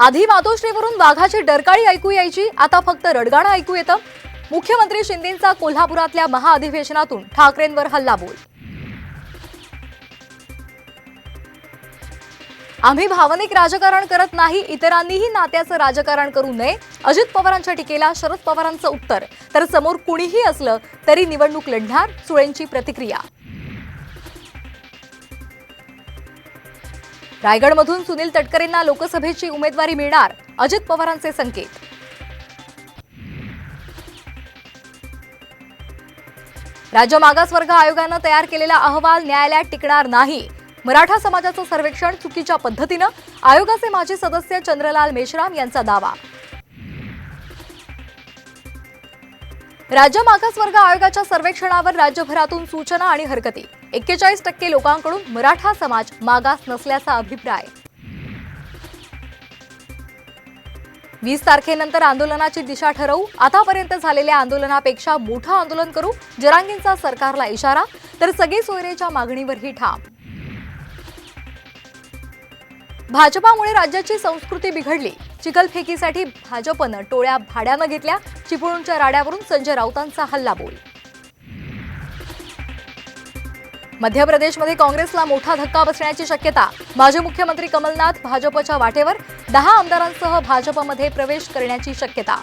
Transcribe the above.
आधी मातोश्रीवरून वाघाची डरकाळी ऐकू यायची आता फक्त रडगाणं ऐकू येतं. मुख्यमंत्री शिंदेंचा कोल्हापुरातल्या महाअधिवेशनातून ठाकरेंवर हल्लाबोल. आम्ही भावनिक राजकारण करत नाही इतरांनीही नात्याचं राजकारण करू नये. अजित पवारांच्या टीकेला शरद पवारांचं उत्तर. तर समोर कुणीही असलं तरी निवडणूक लढणार सुळेंची प्रतिक्रिया. रायगडमधून सुनील तटकरेंना लोकसभेची उमेदवारी मिळणार अजित पवारांचे संकेत. राज्य मागासवर्ग आयोगानं तयार केलेला अहवाल न्यायालयात टिकणार नाही. मराठा समाजाचं सर्वेक्षण चुकीच्या पद्धतीनं आयोगाचे माजी सदस्य चंद्रलाल मेश्राम यांचा दावा. राज्य मागासवर्ग आयोगाच्या सर्वेक्षणावर राज्यभरातून सूचना आणि हरकती. एक्केचाळीस टक्के लोकांकडून मराठा समाज मागास नसल्याचा अभिप्राय. वीस तारखेनंतर आंदोलनाची दिशा ठरवू. आतापर्यंत झालेल्या आंदोलनापेक्षा मोठं आंदोलन करू. जरांगींचा सरकारला इशारा. तर सगळे सोयरेच्या मागणीवरही ठाम. भाजपामुळे राज्याची संस्कृती बिघडली. चिखलफेकीसाठी भाजपनं टोळ्या भाड्यानं घेतल्या. चिपळूणच्या राड्यावरून संजय राऊतांचा हल्लाबोल. मध्य प्रदेशमध्ये काँग्रेसला मोठा धक्का बसण्याची शक्यता. माजी मुख्यमंत्री कमलनाथ भाजपच्या वाटेवर दहा आमदारांसह भाजपमध्ये प्रवेश करण्याची शक्यता.